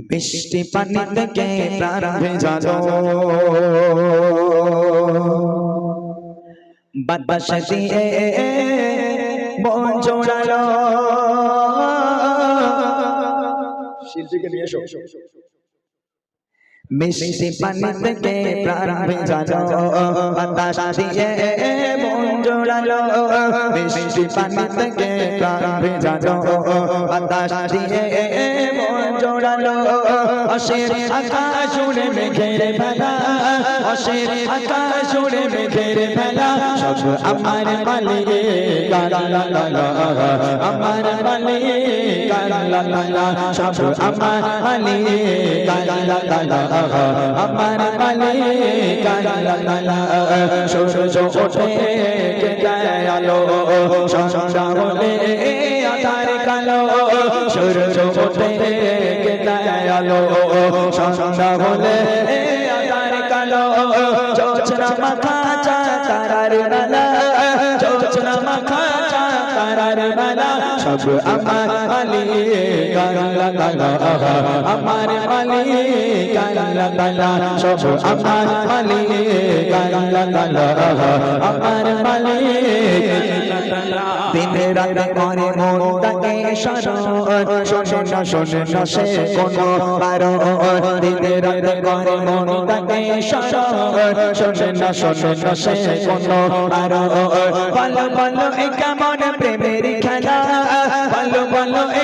বৃষ্টি পানি থেকে প্রাণ ভেজালো বাতাস দিয়ে মন জোড়ালো শিল্পীকে নিয়ে এসো মিষ্টি পানি থেকে প্রাণ ভেজালো বাতাস দিয়ে মন জোড়ালো মিষ্টি পানি থেকে প্রাণ ভেজালো বাতাস দিয়ে জোড়ালো অশের আকাশ উড়ে মেঘের বেলা অশের আকাশ উড়ে মেঘের বেলা সব আমার লা আমার লা সব আমার লা আমার সূর্য ওঠে আলো হলে আধার কালো। সূর্য ওঠে যায় আলো সন্ধ্যা হলে আধার কালো চোচরা মাথা চা তারার বেলা চোচরা মাথা চা তারার আমার মালিক দিনে রাতে করে মনটাকে সরণ শোনে না শোনে না সে কোনো বারণ দিনে রাতে করে মনটাকে সরণ শোনে না শোনে না সে কোনো বারণ বলো প্রেমের খেলা? বলো বলো, এ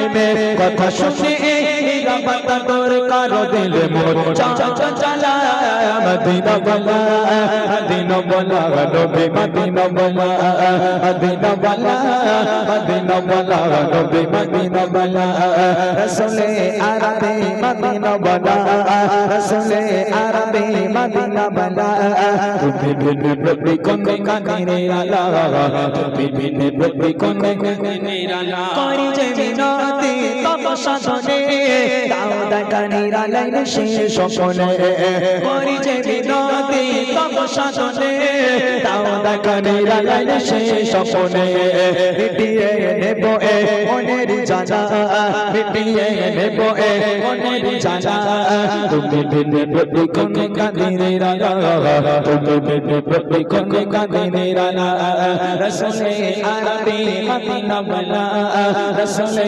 প্রেমে কথা শুনে এই তোর কারও দিলে মোর। চা চা চালা মদিনা বলা মদিনা বলা, নবী মদিনা বলা মদিনা বলা মদিনা বলা, নবী মদিনা বলা। রসুলে আরবি মদিনা বলা, রসুলে আরবি মদিনা বলা। তুমি বিনে প্রতি কোন কানে আলা, তুমি বিনে প্রতি কোন কানে আলা। করি যে বিনতি তব সাধনে দাও দেখা নিরালাইন সে স্বপনে। করি যে বিনতি তব দাও দেখা নিরালাইন সে স্বপনে। মিটিয়ে নেব এ মনের জানা, মিটিয়ে নেব এ মনের জানা। তুমি বিনে প্রতি কোন কানে আলা তুমি বিনে প্রতি কোন কানে আলা রসুলে আরবি মদিনা বলা রসুলে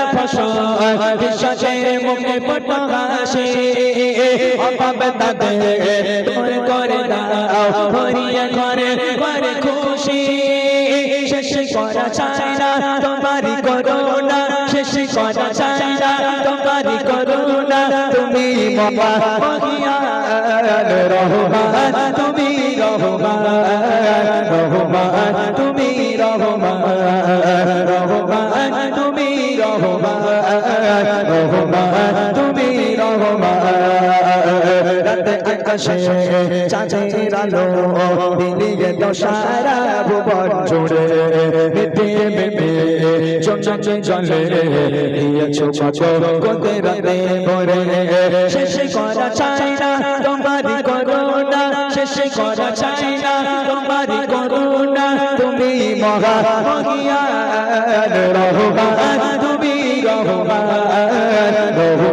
ফসল মুখে ফোটা হাসে তোর করে দাও ভরিয়ে ঘরে করে খুশি শেষ করা চাই না তোমারই করোনা শেষ করা চাই না তোমারই করোনা তুমি মমা রহমান তুমি রহমান রহমান তুমি রহমান রহমান তুমি রহমান রাতে আকাশে চাঁদের আলো মিলিয়ে দশারা ভুবন জুড়ে মিটিয়ে মেমে চঞ্চল জলে দিয়েছ কত কোতে রাতে ভরে শেষ করা চাই না তোমারই করুণা শেষ করা চাই না তোমারই করুণা তুমি মহা মহিয়ান রহমান। তুমি